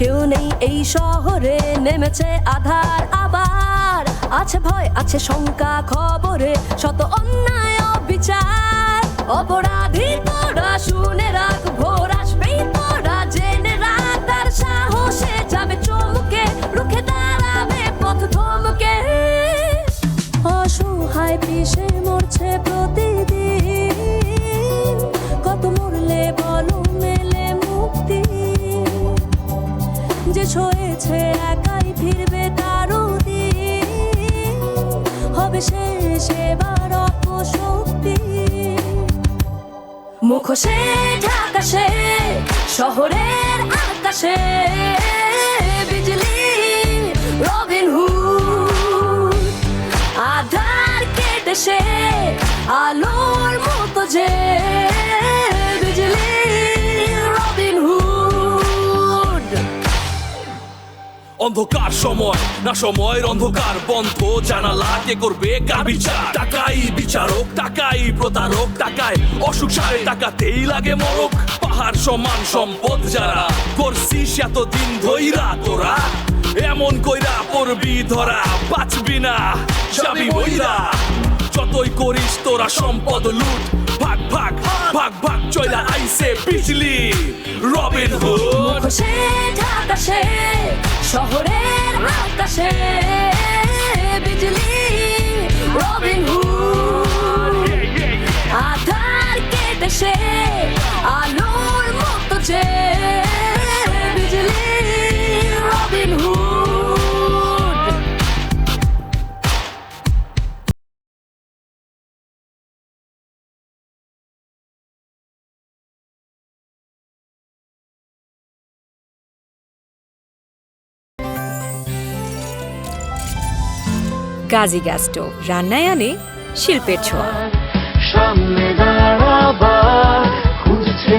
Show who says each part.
Speaker 1: কেউ নেই। এই শহরে নেমেছে আধার আবার। আছে ভয়, আছে শঙ্কা খবরে, শত অন্যায় বিচার অপরাধী তোরা শুনে রাখ, ভোর আসবেই তোরা জেনে রাখ। তার সাহসে যাবে চমকে, রুখে দাঁড়াবে পথ থমকে অসহায় পিসে মরছে প্রতিদিন যে ছয়েছে, একাই ফিরবে তারও দিন হবে সেবার অপশক্তি। মুখোশে ঢাকা সে শহরের আকাশে, বিজলি, রবিন হুড। আধার কেটে সে আলোর মতো যে
Speaker 2: অন্ধকার সময়, না সময়ের অন্ধকার বন্ধ। জানালা কে করবে কার বিচার? টাকাই বিচারক, টাকাই প্রতারক, টাকায় অসুখ সারে, টাকাতেই লাগে মরক। পাহাড় সমান সম্পদ যারা করছিস এতদিন ধইরা তোরা, এমন কইরা পড়বি ধরা বাঁচবি না, যাবি বইরা যতই করিস তোরা সম্পদ লুট, ভাগ ভাগ ভাগ ভাগ চইলা আইসে বিজলি। রবিন হুড
Speaker 1: ঢাকা শহরের আকাশে বিজলি রবিন হুড আধার কেটে সে আলোর
Speaker 3: গাজী গ্যাস স্টোভ রান্নায় আনে শিল্পের ছোঁয়া।
Speaker 4: সামনে দাঁড়াবা খুঁজছে